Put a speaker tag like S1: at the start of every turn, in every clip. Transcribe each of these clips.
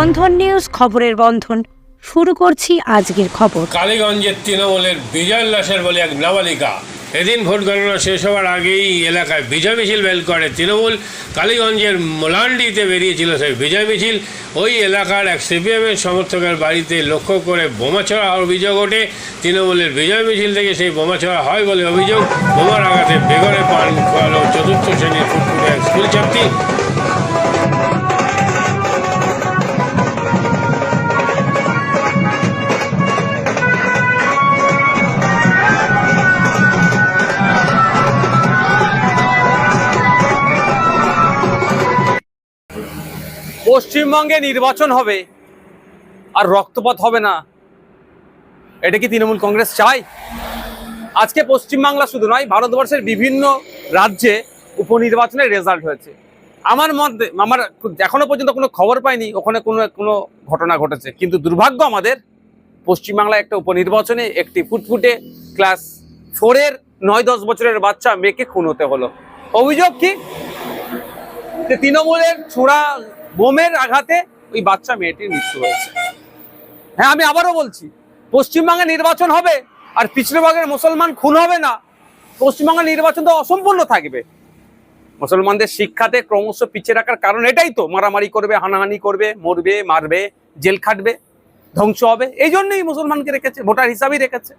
S1: বন্ধন news খবরের বন্ধন। শুরু করছি আজকের খবর।
S2: কালীগঞ্জের তৃণমূলের বিজয় লাসের বলে এক নাবালিকা। এদিন ভোট গণনা শেষ হওয়ার আগেই এলাকায় বিজয় মিছিল বেল করে তৃণমূল। কালীগঞ্জের মোলান্ডিতে বেরিয়েছিল সেই বিজয় মিছিল। ওই এলাকার এক সিপিএমের সমর্থকের বাড়িতে লক্ষ্য করে বোমা ছোড়া অভিযোগ ওঠে। তৃণমূলের বিজয় মিছিল থেকে সেই বোমা ছড়া হয় বলে অভিযোগ। বোমার আঘাতে বেগরে পান খোয়ালো চতুর্থ শ্রেণির ফুটফুটে এক স্কুল ছাত্রী।
S3: পশ্চিমবঙ্গে নির্বাচন হবে আর রক্তপাত হবে না। এটা কি তৃণমূল কংগ্রেস চায়? আজকে পশ্চিমবাংলা শুধু নয়, ভারতবর্ষের বিভিন্ন রাজ্যে উপনির্বাচনের রেজাল্ট হয়েছে। আমার মধ্যে, আমার এখনও পর্যন্ত কোনো খবর পাইনি, ওখানে কোনো কোনো ঘটনা ঘটেছে। কিন্তু দুর্ভাগ্য আমাদের, পশ্চিমবাংলায় একটা উপনির্বাচনে একটি ফুটফুটে ক্লাস ফোরের নয়, দশ বছরের বাচ্চা মেয়েকে খুন হতে হলো। অভিযোগ কি? তৃণমূলের ছোড়া বোমের আঘাতে ওই বাচ্চা মেয়েটির মৃত্যু হয়েছে। হ্যাঁ আমি আবারও বলছি, পশ্চিমবঙ্গে নির্বাচন হবে আর পিছড়েভাগের মুসলমান খুন হবে না পশ্চিমবঙ্গের নির্বাচন তো অসম্পূর্ণ থাকবে। মুসলমানদের শিক্ষাতে ক্রমশ পিছিয়ে রাখার কারণ এটাই তো, মারামারি করবে, হানাহানি করবে, মরবে, মারবে, জেল খাটবে, ধ্বংস হবে, এই জন্যই মুসলমানকে রেখেছে, ভোটার হিসাবেই রেখেছে।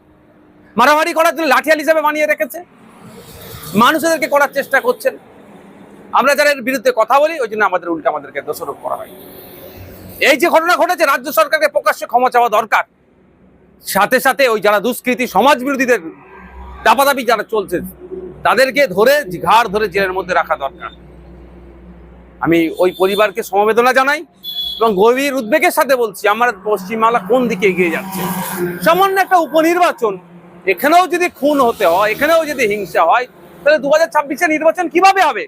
S3: মারামারি করার জন্য লাঠিয়াল হিসাবে বানিয়ে রেখেছে। মানুষদেরকে করার চেষ্টা করছেন। আমরা যারা এর বিরুদ্ধে কথা বলি, ওই জন্য আমাদের উল্টে আমাদেরকে দোষারোপ করা হয়। এই যে ঘটনা ঘটেছে, রাজ্য সরকারকে প্রকাশ্যে ক্ষমা চাওয়া দরকার। সাথে সাথে ওই যারা দুষ্কৃতী সমাজ বিরোধীদের দাপাদাপি যারা চলছে, তাদেরকে ধরে, ঘাড় ধরে জেলের মধ্যে রাখা দরকার। আমি ওই পরিবারকে সমবেদনা জানাই এবং গভীর উদ্বেগের সাথে বলছি, আমার পশ্চিমবাংলা কোন দিকে এগিয়ে যাচ্ছে? সামান্য একটা উপনির্বাচন, এখানেও যদি খুন হতে হয়, এখানেও যদি হিংসা হয়, তাহলে দু হাজার নির্বাচন কীভাবে হবে?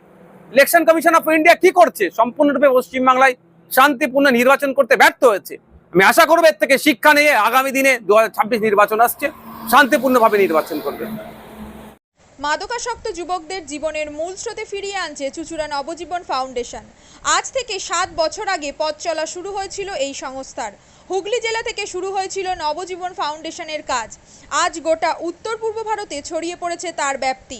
S3: ইলেকশন কমিশন অফ ইন্ডিয়া কি করছে? সম্পূর্ণরূপে পশ্চিমবাংলায় শান্তিপূর্ণ নির্বাচন করতে ব্যর্থ হয়েছে। আমি আশা করব এর থেকে শিক্ষা নিয়ে আগামী দিনে দু হাজার ছাব্বিশ নির্বাচন আসছে, শান্তিপূর্ণভাবে নির্বাচন করবে।
S4: মাদকাসক্ত যুবকদের জীবনের মূল স্রোতে ফিরিয়ে আনছে চুচুড়া নবজীবন ফাউন্ডেশন। আজ থেকে সাত বছর আগে পথ চলা শুরু হয়েছিল এই সংস্থার। হুগলি জেলা থেকে শুরু হয়েছিল নবজীবন ফাউন্ডেশনের কাজ। আজ গোটা উত্তর পূর্ব ভারতে ছড়িয়ে পড়েছে তার ব্যাপ্তি।